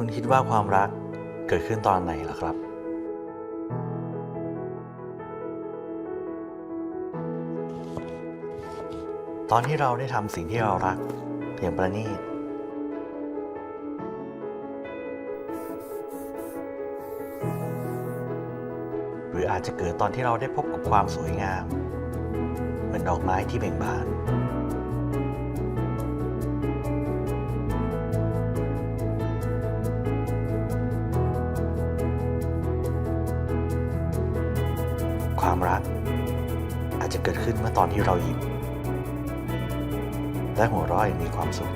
คุณคิดว่าความรักเกิดขึ้นตอนไหนล่ะครับ ตอนที่เราได้ทำสิ่งที่เรารัก อย่างประณีตหรืออาจจะเกิดตอนที่เราได้พบกับความสวยงาม เหมือนดอกไม้ที่เบ่งบาน ความรัก อาจจะเกิดขึ้นเมื่อตอนที่เรายิ้มและหัวเราะอย่างมีความสุข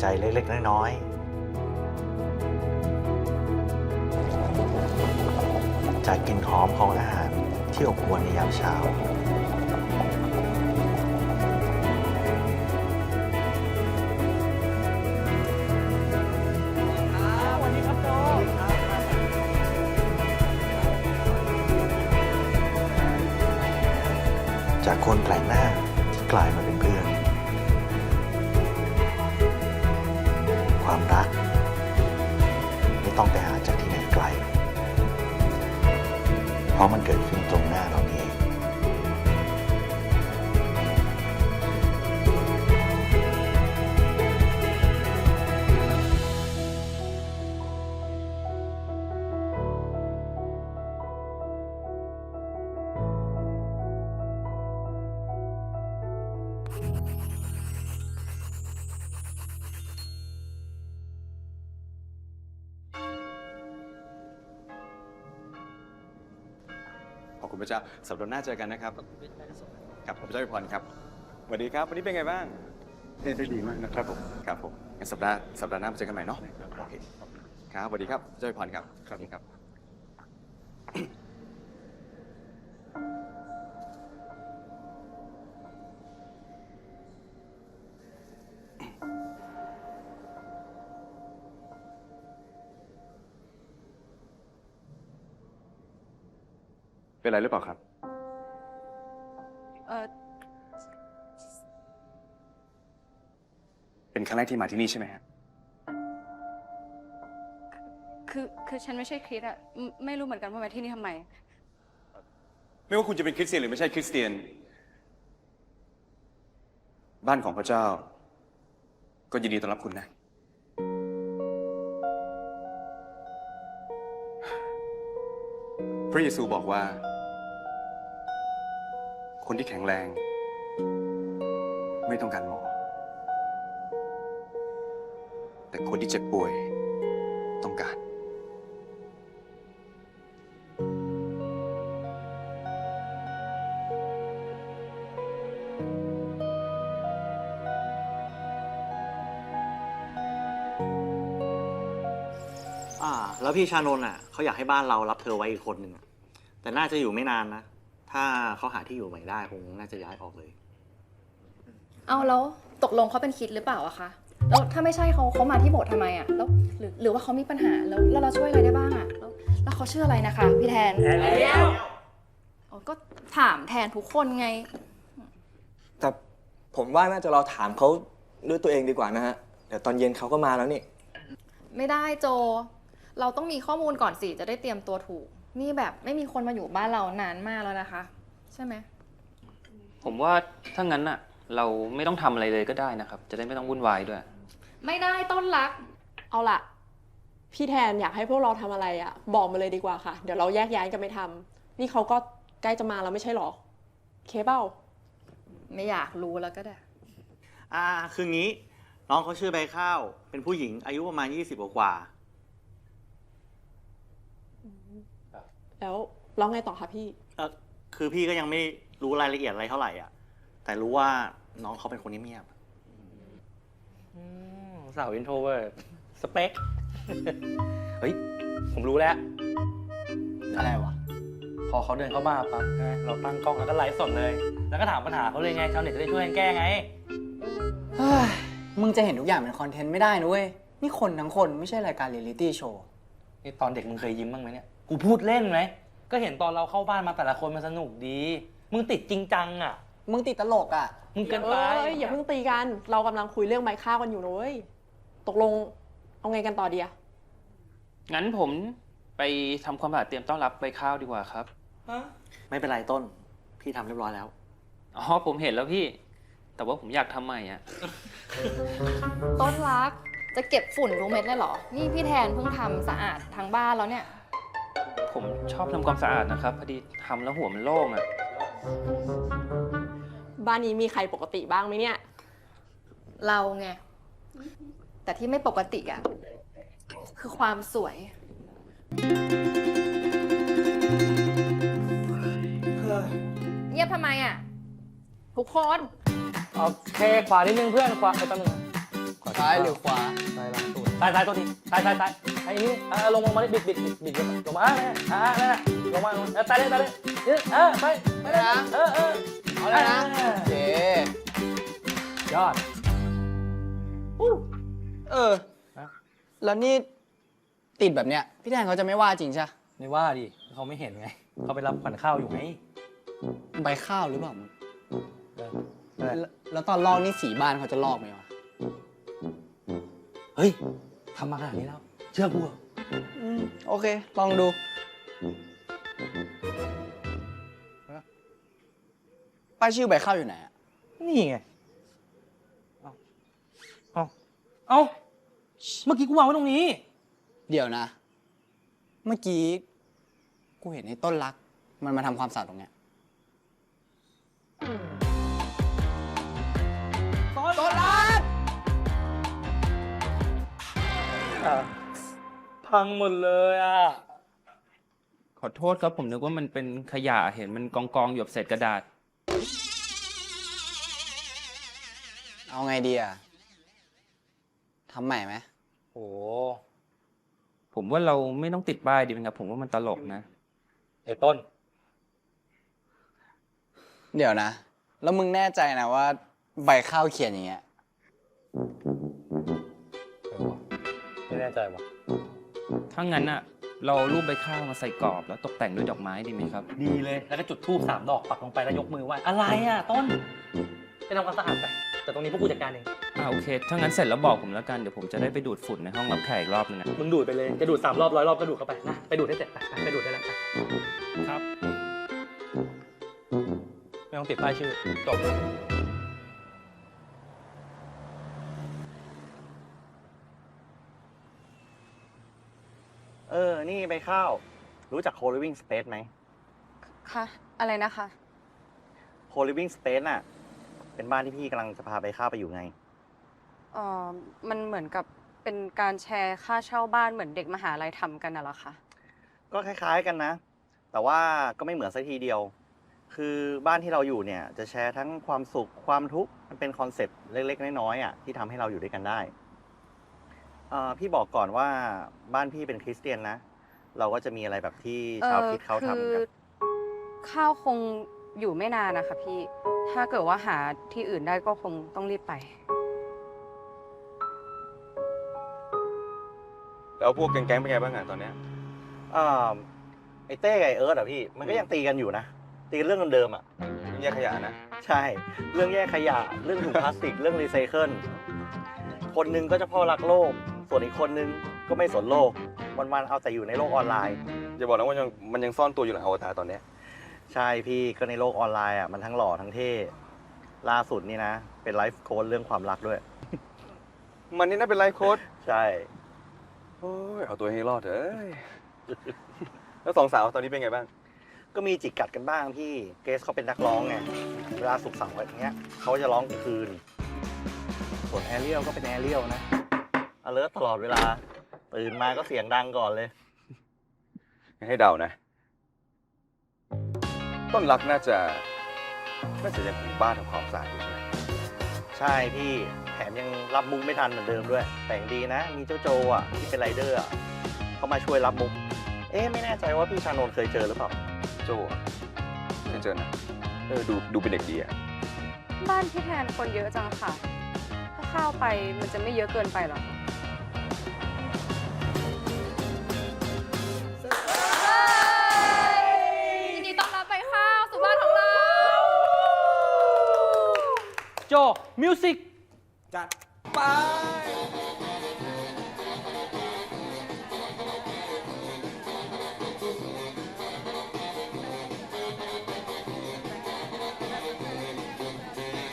ใจเล็กๆ น้อยๆ จากกลิ่นหอมของอาหารที่อบอวลในยามเช้า จากคนแปลกหน้า เจ้าสัปดาห์หน้าเจอกันนะครับครับผมเจ้าวิพรครับสวัสดีครับ วันนี้เป็นไงบ้างได้ดีมากนะครับผมครับผมงั้นสัปดาห์สัปดาห์หน้ามาเจอกันใหม่เนาะโอเคครับสวัสดีครับเจ้าวิพรครับสวัสดีครับ เป็นไรหรือเปล่าครับ เออเป็นครั้งแรกที่มาที่นี่ใช่ไหมฮะคือคือฉันไม่ใช่คริสอะไม่ไม่รู้เหมือนกันว่ามาที่นี่ทำไม ไม่ว่าคุณจะเป็นคริสเตียนหรือไม่ใช่คริสเตียน บ้านของพระเจ้า ก็ยินดีต้อนรับคุณนะ พระเยซูบอกว่า คนที่แข็งแรง ไม่ต้องการหมอ แต่คนที่เจ็บป่วยต้องการ อ่า แล้วพี่ชานนท์อะเขาอยากให้บ้านเรารับเธอไว้อีกคนหนึ่งอะแต่น่าจะอยู่ไม่นานนะ ถ้าเขาหาที่อยู่ใหม่ได้คงน่าจะย้ายออกเลย เอาแล้วตกลงเขาเป็นคิดหรือเปล่าอะคะ แล้วถ้าไม่ใช่เขาเขามาที่โบสถ์ทำไมอะแล้วหรือหรือว่าเขามีปัญหาแล้วแล้วเราช่วยอะไรได้บ้างอะแล้วแล้วเขาชื่ออะไรนะคะ พี่แทนอ๋อก็ถามแทนทุกคนไง แต่ผมว่าน่าจะเราถามเขาด้วยตัวเองดีกว่านะฮะเดี๋ยวตอนเย็นเขาก็มาแล้วนี่ ไม่ได้โจ เราต้องมีข้อมูลก่อนสิจะได้เตรียมตัวถูก นี่แบบไม่มีคนมาอยู่บ้านเรานานมากแล้วนะคะ ใช่ไหม ผมว่าถ้างั้นอะ เราไม่ต้องทำอะไรเลยก็ได้นะครับ จะได้ไม่ต้องวุ่นวายด้วย ไม่ได้ต้นรัก เอาล่ะ พี่แทนอยากให้พวกเราทำอะไรอะ่ะ บอกมาเลยดีกว่าค่ะ เดี๋ยวเราแยกย้ายกันไปทำนี่เขาก็ใกล้จะมาแล้วไม่ใช่หรอเคเบ้า ไม่อยากรู้แล้วก็ได้ อ่าคืองี้น้องเขาชื่อใบข้าว เป็นผู้หญิงอายุประมาณ 20 กว่า แล้วร้องไงต่อคะพี่ๆเออคือพี่ก็ยังไม่รู้รายละเอียดอะไรเท่าไหร่อะ แต่รู้ว่าน้องเขาเป็นคนเงียบๆสาวอินโทรเวิร์สเปค เฮ้ย ผมรู้แล้ว อะไรวะผพอเขาเดินเข้าบ้านปั๊บใช่ไหมเราตั้งกล้องแล้วก็ไลฟ์สดเลย แล้วก็ถามปัญหาเขาเลยไงชาวเน็ตจะได้ช่วยกันแก้ไง เฮ้ยมึงจะเห็นทุกอย่างเป็นคอนเทนต์ไม่ได้นะเว้ย นี่คนทั้งคนไม่ใช่รายการเรียลลิตี้โชว์ นี่ตอนเด็กมึงเคยยิ้มบ้างไหมเนี่ย กูพูดเล่นไหม ก็เห็นตอนเราเข้าบ้านมาแต่ละคนมันสนุกดี มึงติดจริงจังอะ มึงติดตลกอะ มึงเกินเอไป้ยอย่าเพิ่งตีกัน เรากำลังคุยเรื่องใบข้าวกันอยู่นะเว้ยตกลงเอาไงกันต่อดีอะงั้นผมไปทำความสะอาดเตรียมต้อนรับใบข้าวดีกว่าครับไม่เป็นไรต้น พี่ทำเรียบร้อยแล้ว อ๋อผมเห็นแล้วพี่ แต่ว่าผมอยากทำใหม่อะ ต้นรักจะเก็บฝุ่นรู้เม็ดเลยเหรอ นี่พี่แทนเพิ่งทำสะอาดทั้งบ้านแล้วเนี่ย ผมชอบทำความสะอาดนะครับ พอดีทำแล้วหัวมันโล่งอะบ้านนี้มีใครปกติบ้างไหมเนี่ย เราไง แต่ที่ไม่ปกติอะคือความสวย เงียบทำไมอะทุกคน โอเคขวานิดนึงเพื่อนขวาไปตั้งนึงซ้ายหรือขวาซ้ายหลังตูดซ้ายซ้ายตัวทีซ้ายซ้ายซ้ายไอ้นี่อ่าลงลงมาเลยบิดบิดบิดบิดลงมาอ่าอ่าอ่าลงมาลงมาตายเลยตายเลยเออเออไปไปเลยนะเออเออเอาเลยนะโอเคยอดเออแล้วนี่ติดแบบเนี้ยพี่แทนเขาจะไม่ว่าจริงใช่ปะไม่ว่าดิเขาไม่เห็นไงเขาไปรับขวัญข้าวอยู่ไงใบข้าวหรือเปล่ามึงเออเออแล้วแล้วตอนลอกนี่สีบ้านเขาจะลอกไหมวะเฮ้ยทำมาขนาดนี้แล้วเชื่อกูเหรออืมโอเค ลองดู ป้ายชื่อใบข้าวอยู่ไหนอะนี่ไง เอาเอาเอาเมื่อกี้กูวางไว้ตรงนี้ เดี๋ยวนะ เมื่อกี้ กูเห็นไอ้ต้นรัก มันมาทำความสะอาดตรงเนี้ย ต้นรัก พังหมดเลยอะ ขอโทษครับผมนึกว่ามันเป็นขยะเห็นมันกองกองๆอยู่กับเศษกระดาษ เอาไงดีอะทำใหม่ไหมโอ้ผมว่าเราไม่ต้องติดป้ายดีไหมครับ ผมว่ามันตลกนะ ไอ้ต้น เดี๋ยวนะ แล้วมึงแน่ใจนะว่า ใบข้าวเขียนอย่างเงี้ยเออว่ะไม่แน่ใจว่ะ ถ้างั้นอะ เราเอารูปใบข้าวมาใส่กรอบแล้วตกแต่งด้วยดอกไม้ดีไหมครับ ดีเลย แล้วก็จุดทูบสามดอกปักลงไปแล้วยกมือไหว้อะไรอะต้นไปทำความสะอาดไป แต่ตรงนี้พวกกูจัดการเอง อ่าโอเค ถ้างั้นเสร็จแล้วบอกผมแล้วกัน เดี๋ยวผมจะได้ไปดูดฝุ่นในห้องรับแขกอีกรอบนึงนะมึงดูดไปเลย จะดูดสามรอบร้อยรอบก็ดูดเข้าไปนะ ไปดูดให้เสร็จไปไปไปดูดได้แล้วไปครับ ไม่ต้องติดป้ายชื่อจบเอ อ นี่ไปข้าว รู้จัก co-living space ไหม ค่ะ อะไรนะคะ co-living space น่ะ เป็นบ้านที่พี่กำลังจะพาไปข้าวไปอยู่ไง เอ่อมันเหมือนกับเป็นการแชร์ค่าเช่าบ้านเหมือนเด็กมหาลัยทำกันน่ะเหรอคะ ก็คล้ายๆกันนะ แต่ว่าก็ไม่เหมือนสักทีเดียว คือบ้านที่เราอยู่เนี่ย จะแชร์ทั้งความสุขความทุกข์ มันเป็นคอนเซ็ปต์เล็กๆ น้อยๆอะที่ทำให้เราอยู่ด้วยกันได้ เอ่อพี่บอกก่อนว่าบ้านพี่เป็นคริสเตียนนะ เราก็จะมีอะไรแบบที่ชาวคริดเขาทำคือกันข้าวคงอยู่ไม่นานนะคะพี่ ถ้าเกิดว่าหาที่อื่นได้ก็คงต้องรีบไป แล้วพวกแก๊งๆเป็นไงบ้างอะตอนเนี้ย เอ่อไอ้เต้กับไอ้เอิร์ธอะพี่มันก็ยังตีกันอยู่นะ ตีกันเรื่องเดิมๆอะแยกขยะนะ ใช่ เรื่องแยกขยะ เรื่องถุงพลาสติก เรื่องรีไซเคิล คนหนึงก็จะพ่อรักโลก ส่วนอีกคนนึงก็ไม่สนโลก วันๆเอาแต่อยู่ในโลกออนไลน์ อย่าบอกนะว่ายังมันยังซ่อนตัวอยู่หลังอวตารตอนเนี้ยใช่พี่ก็ในโลกออนไลน์อะมันทั้งหล่อทั้งเท่ล่าสุดนี่นะ เป็นไลฟ์โค้ดเรื่องความรักด้วย มันนี่น่าเป็นไลฟ์โค้ดใช่ โอ้ยเอาตัวให้รอดเอ้ย แล้วสองสาวตอนนี้เป็นไงบ้าง ก็มีจิกกัดกันบ้างพี่เกสเขาเป็นนักร้องไงเวลาสุกร์เสาร์อย่างเงี้ยเขาจะร้องกลางคืน ส่วนแอเรียลก็เป็นแอเรียลนะ อเลิร์ตลอดเวลา ตื่นมาก็เสียงดังก่อนเลย ให้เดานะ ต้นรักน่าจะน่าจะยังถึงบ้านทำความสะอาดอยู่ใช่ไหมใช่พี่แถมยังรับมุกไม่ทันเหมือนเดิมด้วย แต่ยังดีนะ มีเจ้าโจอะที่เป็นไรเดอร์อะเขามาช่วยรับมุกเอ๊ะไม่แน่ใจว่าพี่ชานนท์เคยเจอหรือเปล่าโจโจ้อะไม่เจอนะเออดูดูเป็นเด็กดีอะบ้านพี่แทนคนเยอะจังค่ะ ถ้าเข้าไปมันจะไม่เยอะเกินไปหรอยิน โจ มิวสิกจัดไป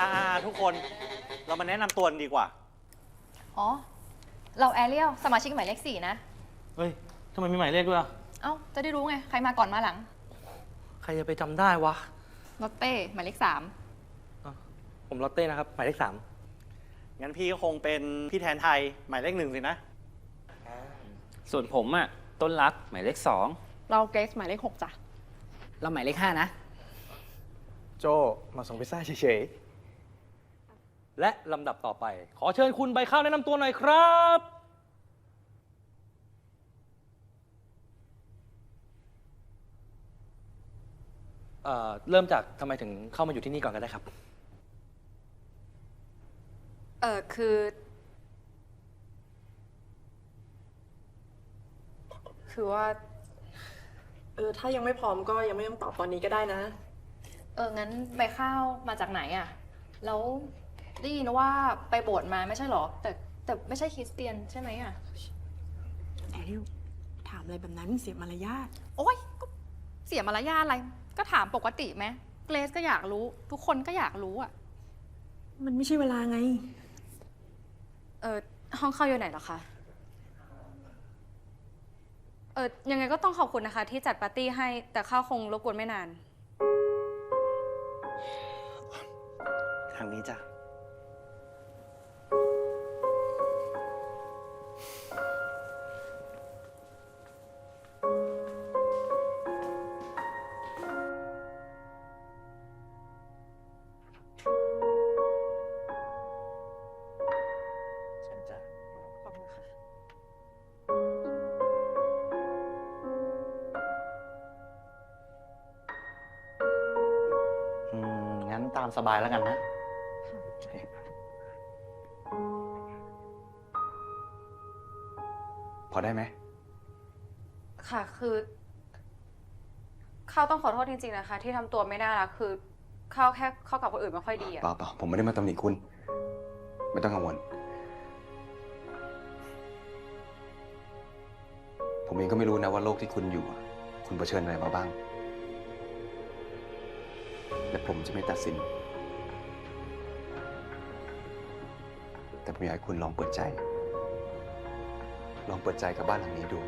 อ่าทุกคนเรามาแนะนำตัวกันดีกว่า อ๋อ เราแอเรียลสมาชิกหมายเลขสี่นะ เฮ้ยทำไมมีหมายเลขด้วยอะเอ้า จะได้รู้ไง ใครมาก่อนมาหลัง ใครจะไปจำได้วะ รถเต้หมายเลขสาม ผมลอตเต้นะครับ หมายเลขสามงั้นพี่ก็คงเป็นพี่แทนไทยหมายเลขหนึ่งสินะ ส่วนผมอะต้นรักหมายเลขสองเราเกรซหมายเลขหกจ้ะ เราหมายเลขห้านะ โจมาส่งพิซซ่าเฉยและลำดับต่อไป ขอเชิญคุณใบข้าวแนะนำตัวหน่อยครับ เอ่อ เริ่มจากทำไมถึงเข้ามาอยู่ที่นี่ก่อนก็ได้ครับ เออคือ คือว่า เออ ถ้ายังไม่พร้อมก็ยังไม่ต้องตอบตอนนี้ก็ได้นะ เออ งั้นใบข้าวมาจากไหนอะแล้วได้ยินว่าไปโบสถ์มาไม่ใช่หรอ แต่แต่ไม่ใช่คริสเตียนใช่ไหมอะแอริวถามอะไรแบบนั้นเสียมารยาทโอ๊ยก็เสียมารยาทอะไร ก็ถามปกติไหมเกรซก็อยากรู้ ทุกคนก็อยากรู้อะมันไม่ใช่เวลาไง เออห้องเข้าอยู่ไหนเหรอคะ เออยังไงก็ต้องขอบคุณนะคะ ที่จัดปาร์ตี้ให้แต่ข้าวคงรบกวนไม่นาน ทางนี้จ้ะ สบายแล้วกันนะ พอได้ไหม ค่ะคือข้าวต้องขอโทษจริงๆนะคะ ที่ทำตัวไม่น่ารักคือข้าวแค่เข้ากับคนอื่นไม่ค่อยดีอะเปล่าเปล่าผมไม่ได้มาตำหนิคุณ ไม่ต้องกังวล ผมเองก็ไม่รู้นะว่าโลกที่คุณอยู่อะคุณเผชิญอะไรมาบ้าง และผมจะไม่ตัดสิน แต่ผมอยากให้คุณลองเปิดใจ ลองเปิดใจกับบ้านหลังนี้ดู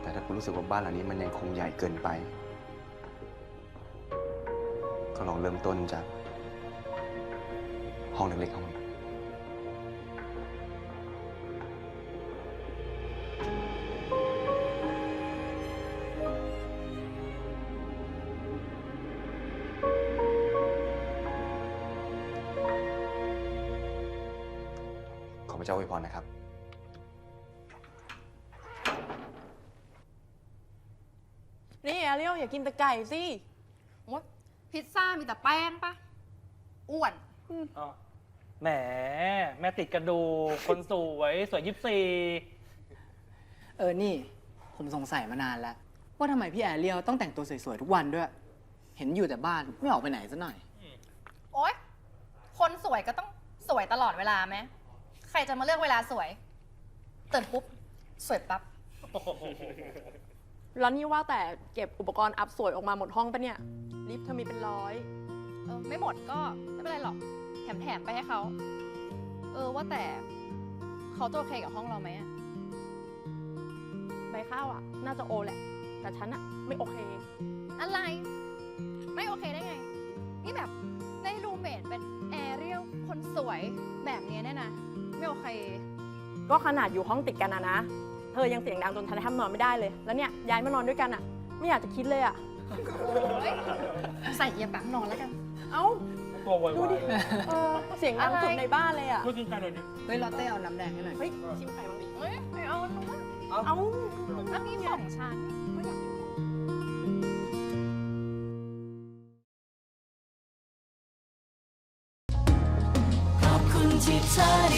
แต่ถ้าคุณรู้สึกว่าบ้านหลังนี้มันยังคงใหญ่เกินไป ก็ลองเริ่มต้นจากห้องเล็กๆห้องนี้ นี่แอริวอย่ากินแต่ไก่สิโอ๊ยพิซซ่ามีแต่แป้งปะอ้วนแหม แม่ติดกระดูกคนสวย สวยยิบซีเออ นี่ ผมสงสัยมานานแล้ว ว่าทำไมพี่แอเรียลต้องแต่งตัวสวยๆทุกวันด้วย เห็นอยู่แต่บ้านไม่ออกไปไหนซะหน่อย โอ๊ย คนสวยก็ต้องสวยตลอดเวลาไหม ใครจะมาเลือกเวลาสวย ตื่นปุ๊บ สวยปั๊บ แล้วนี่ว่าแต่เก็บอุปกรณ์อัพสวยออกมาหมดห้องปะเนี่ย ลิฟต์เธอมีเป็นร้อย เออไม่หมดก็ไม่เป็นไรหรอก แถมแถมๆไปให้เขา เออว่าแต่เขาจะโอเคกับห้องเราไหมอะใบข้าวอะน่าจะโอแหละ แต่ฉันอะไม่โอเค อะไร ไม่โอเคได้ไง นี่แบบได้รูเมทเป็นแอเรียลคนสวยแบบเนี้ยเนี่ยนะ ไม่โอเค ก็ขนาดอยู่ห้องติดกันนะนะ เธอยังเสียงดังจนทันทำนอนไม่ได้เลย แล้วเนี่ยย้ายมานอนด้วยกันอะ ไม่อยากจะคิดเลยอะโอ๊ยใส่เหยียบแบบนอนแล้วกัน เอ้าดูดิเออเสียงดังสุดในบ้านเลยอะเฮ้ยลอตเต้เอาน้ำแดงให้หน่อย เฮ้ยชิมไข่บ้างดิเฮ้ยไม่เอาหนูเอาอันนี้ของฉันก็อยากอยู่ขอบคุณที่เธอได้รั